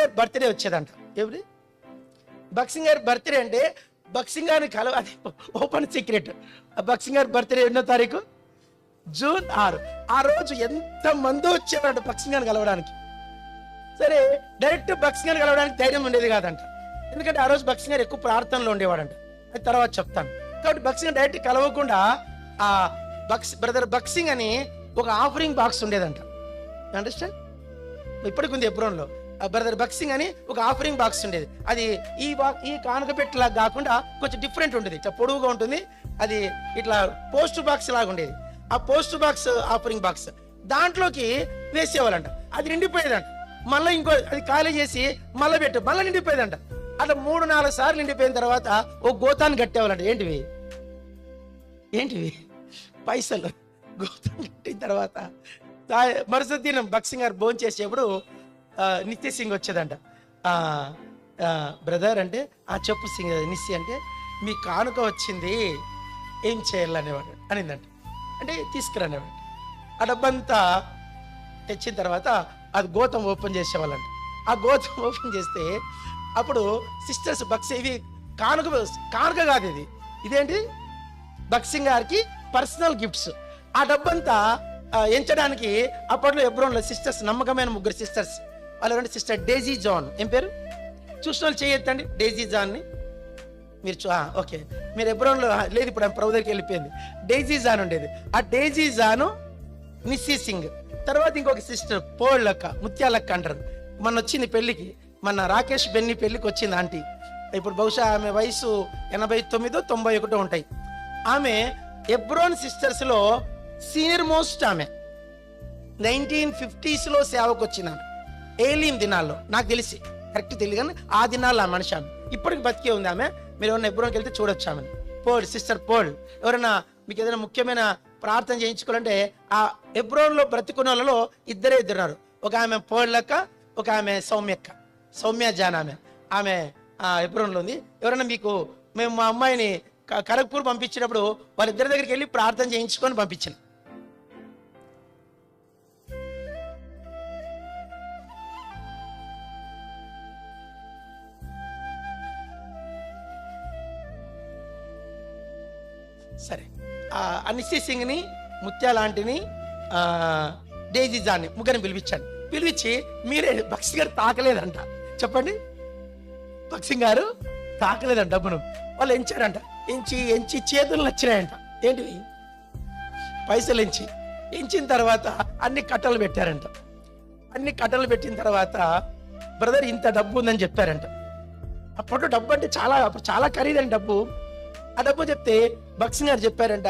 గారి బర్త్డే వచ్చేదంట. ఎవరి బక్సింగ్ గారి బర్త్డే అంటే బక్సింగ్ గారిని కలవ అది ఓపెన్ సీక్రెట్ బక్సింగ్ గారి బర్త్డే ఎన్నో తారీఖు? జూన్ ఆరు. ఆ రోజు ఎంత మంది వచ్చేవాడు బక్సింగ్ గారిని కలవడానికి. సరే డైరెక్ట్ బక్సింగ్ గారిని కలవడానికి ధైర్యం ఉండేది కాదంట. ఎందుకంటే ఆ రోజు బక్సింగ్ గారు ఎక్కువ ప్రార్థనలో ఉండేవాడంట. అది తర్వాత చెప్తాను. కాబట్టి బక్సింగ్ డైరెక్ట్ కలవకుండా ఆ బక్స్ బ్రదర్ బక్సింగ్ అని ఒక ఆఫరింగ్ బాక్స్ ఉండేదంట. అండర్స్టాండ్ ఇప్పటికి ఉంది ఎబ్రోన్లో బ్రదర్ బక్సింగ్ అని ఒక ఆఫరింగ్ బాక్స్ ఉండేది. అది ఈ బా ఈ కానుక పెట్టిలా కాకుండా కొంచెం డిఫరెంట్ ఉండేది. ఇట్లా పొడవుగా ఉంటుంది. అది ఇట్లా పోస్ట్ బాక్స్ లాగా ఉండేది. ఆ పోస్ట్ బాక్స్ ఆఫరింగ్ బాక్స్ దాంట్లోకి వేసేవాళ్ళంట. అది నిండిపోయేదంట. మళ్ళీ ఇంకో అది ఖాళీ చేసి మళ్ళీ పెట్టు మళ్ళీ నిండిపోయేదంట. అట్లా మూడు నాలుగు సార్లు నిండిపోయిన తర్వాత ఓ గోతాన్ని కట్టేవాళ్ళంట. ఏంటివి? ఏంటివి? పైసలు. గోతాన్ని కట్టిన తర్వాత తా- మరుసటి దినం బక్సింగ్ గారు భోజనం చేసేప్పుడు నిత్య సింగ్ వచ్చేదంట. బ్రదర్ అంటే ఆ చెప్పు సింగ్ నిస్సి అంటే మీ కానుక వచ్చింది ఏం చేయాలనేవాడు అనిందంట. అంటే తీసుకురానేవాడు. ఆ డబ్బంతా తెచ్చిన తర్వాత అది గోతం ఓపెన్ చేసేవాళ్ళంట. ఆ గోతం ఓపెన్ చేస్తే అప్పుడు సిస్టర్స్ బక్స్ ఇవి కానుక కానుక కాదు ఇది. ఇదేంటి? బక్సింగ్ గారికి పర్సనల్ గిఫ్ట్స్. ఆ డబ్బంతా ఎంచడానికి అప్పట్లో ఎబ్రోన్లో సిస్టర్స్ నమ్మకమైన ముగ్గురు సిస్టర్స్. వాళ్ళు రెండు సిస్టర్ డేజీ జాన్. ఏం పేరు? చూసిన వాళ్ళు చేయొద్దండి డేజీ జాన్ని. మీరు చూ ఓకే. మీరు ఎబ్రోన్లో లేదు ఇప్పుడు ఆమె ప్రభుదరికి వెళ్ళిపోయింది. డేజీ జాన్ ఉండేది. ఆ డేజీ జాను మిస్సీ సింగ్. తర్వాత ఇంకొక సిస్టర్ పోళ్ళక్క ముత్యాలక్క అంటారు. మొన్న వచ్చింది పెళ్ళికి. మన రాకేష్ బెన్ని పెళ్ళికి వచ్చింది ఆంటీ. ఇప్పుడు బహుశా ఆమె వయసు ఎనభై తొమ్మిదో తొంభై ఒకటో ఉంటాయి. ఆమె ఎబ్రోన్ సిస్టర్స్లో సీనియర్ మోస్ట్ ఆమె. నైన్టీన్ ఫిఫ్టీస్లో సేవకు వచ్చింది ఆమె. ఏలియం దినాల్లో నాకు తెలిసి కరెక్ట్ తెలియదు కానీ ఆ దినాల్లో ఆ మనిషి ఆమె. ఇప్పటికి బతికే ఉంది ఆమె. మీరు ఎవరైనా ఎబ్రోన్కి వెళ్తే చూడొచ్చు ఆమెను. Paul sister Paul. ఎవరైనా మీకు ఏదైనా ముఖ్యమైన ప్రార్థన చేయించుకోవాలంటే ఆ ఎబ్రోన్లో బ్రతికున్న వాళ్ళలో ఇద్దరే ఇద్దరున్నారు. ఒక ఆమె పోళ్ళక్క ఒక ఆమె సౌమ్యక్క సౌమ్య జాన్ ఆమె. ఆమె ఆ ఎబ్రోన్లో ఉంది. ఎవరైనా మీకు మేము మా అమ్మాయిని కరగ్పూర్ ఖరగ్పూర్ పంపించినప్పుడు వాళ్ళిద్దరి దగ్గరికి వెళ్ళి ప్రార్థన చేయించుకొని పంపించాను సరే. ఆ సింగ్ని ముత్యాలాంటిని ఆ, డేజీ జాన్ని ముగ్గురిని పిలిపించాను పిలిపించి మీరే బక్సి గారు తాకలేదంట. చెప్పండి. భక్సింగ్ గారు తాకలేదంట డబ్బును. వాళ్ళు ఎంచారంట. ఎంచి ఎంచి చేతులు నచ్చినాయంట. ఏంటివి? పైసలు ఎంచి. ఎంచిన తర్వాత అన్ని కట్టలు పెట్టారంట. అన్ని కట్టలు పెట్టిన తర్వాత బ్రదర్ ఇంత డబ్బు ఉందని చెప్పారంట. అప్పట్లో డబ్బు అంటే చాలా అప్పుడు చాలా ఖరీదైన డబ్బు. ఆ డబ్బు చెప్తే బక్సింగ్ గారు చెప్పారంట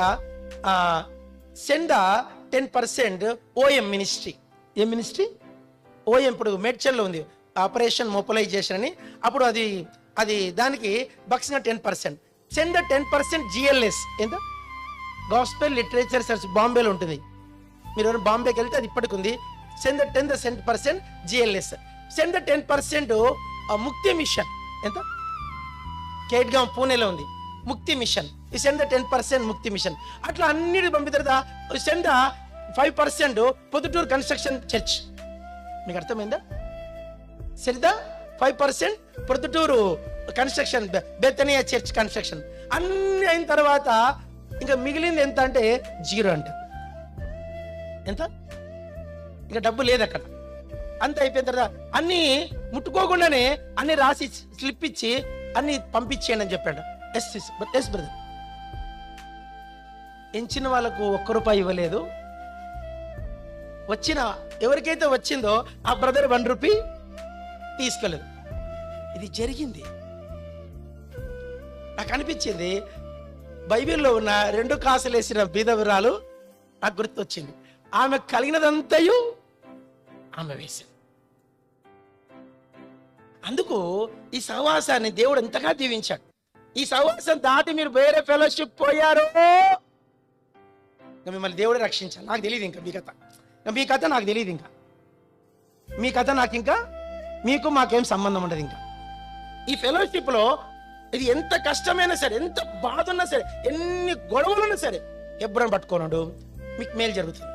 send ten percent OM ministry. ఏ మినిస్ట్రీ? ఓఎం ఇప్పుడు మేడ్చల్లో ఉంది. ఆపరేషన్ మొబలైజేషన్ అని అప్పుడు అది అది దానికి Bakht Singh ten percent. Send ten percent GLS. ఎంత గాస్పెల్ లిటరేచర్ సర్చ్ బాంబేలో ఉంటుంది. మీరు బాంబేకి వెళ్తే అది ఇప్పటికి ఉంది. Send ten the cent percent GLS. Send ten percent Mukti mission. ఎంత కేట్గాం పూణేలో ఉంది. ముక్తి మిషన్. ఈ send ten percent Mukti mission. అట్లా అన్నిటి పంపిస్తారు send five percent Proddatur construction church మీకు అర్థమైందా? సరిదా? Five percent Proddatur construction Bethania church construction అన్ని అయిన తర్వాత ఇంకా మిగిలింది ఎంత అంటే జీరో అంట. ఎంత? ఇంకా డబ్బు లేదు అక్కడ. అంత అయిపోయిన తర్వాత అన్ని ముట్టుకోకుండానే అన్ని రాసి స్లిప్ ఇచ్చి అన్ని పంపించేయండి అని చెప్పాడు. Yes yes brother. ఎంచిన వాళ్ళకు ఒక్క రూపాయి ఇవ్వలేదు. వచ్చిన ఎవరికైతే వచ్చిందో ఆ బ్రదర్ వన్ రూపీ తీసుకోలేదు. ఇది జరిగింది. నాకు అనిపించింది బైబిల్లో ఉన్న రెండు కాసులు వేసిన బీదవిరాలు నాకు గుర్తొచ్చింది. ఆమె కలిగినదంతయు ఆమె వేసింది. అందుకు ఈ సహవాసాన్ని దేవుడు ఎంతగా దీవించాడు. ఈ సహవాసం దాటి మీరు వేరే ఫెలోషిప్ పోయారు? మిమ్మల్ని దేవుడే రక్షించాలి. నాకు తెలియదు ఇంకా మీ కథ. మీ కథ నాకు తెలియదు ఇంకా. మీ కథ నాకు ఇంకా మీకు మాకేం సంబంధం ఉండదు ఇంకా. ఈ ఫెలోషిప్లో ఇది ఎంత కష్టమైనా సరే ఎంత బాధ ఉన్నా సరే ఎన్ని గొడవలున్నా సరే ఎబ్బరం పట్టుకోనడు. మీకు మేలు జరుగుతుంది.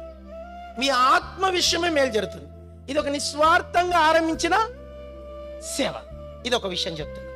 మీ ఆత్మ విషయమే మేలు జరుగుతుంది. ఇది ఒక నిస్వార్థంగా ఆరంభించిన సేవ. ఇది ఒక విషయం చెప్తుంది